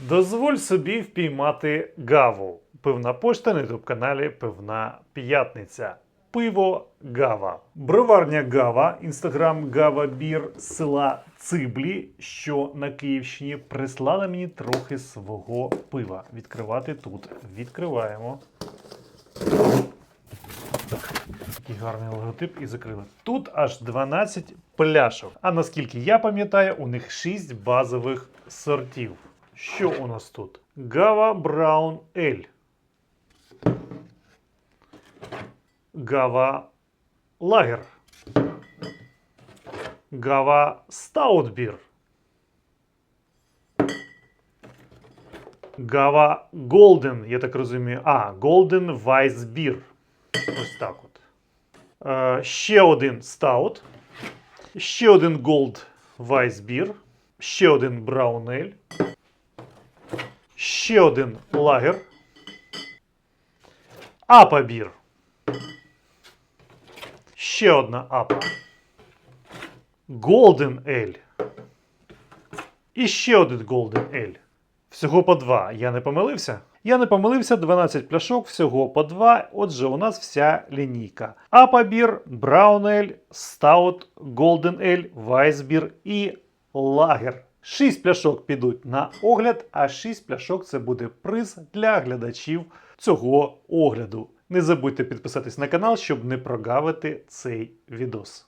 Дозволь собі впіймати гаву. Пивна пошта на ютуб каналі Пивна П'ятниця. Пиво Гава. Броварня Гава, інстаграм Гава Бір села Циблі, що на Київщині, прислали мені трохи свого пива. Відкривати тут. Відкриваємо. Такий гарний логотип і закрили. Тут аж 12 пляшок. А наскільки я пам'ятаю, у них 6 базових сортів. Що у нас тут? Гава Браун Ель. Гава Лагер. Гава Стаутбір. Гава Голден, я так розумію. А, Голден Вайсбір. Ось так от. Е, ще один стаут. Ще один Gold Weissbier. Ще один Brown Ale. Ще один лагер. Апа бір. Ще одна апа. Golden Ale. І ще один Golden Ale. Всього по два. Я не помилився? Я не помилився, 12 пляшок, всього по два. Отже, у нас вся лінійка. Апабір, Браун Ель, Стаут, Голден Ель, Вайсбір і Лагер. 6 пляшок підуть на огляд, а 6 пляшок це буде приз для глядачів цього огляду. Не забудьте підписатись на канал, щоб не прогавити цей відос.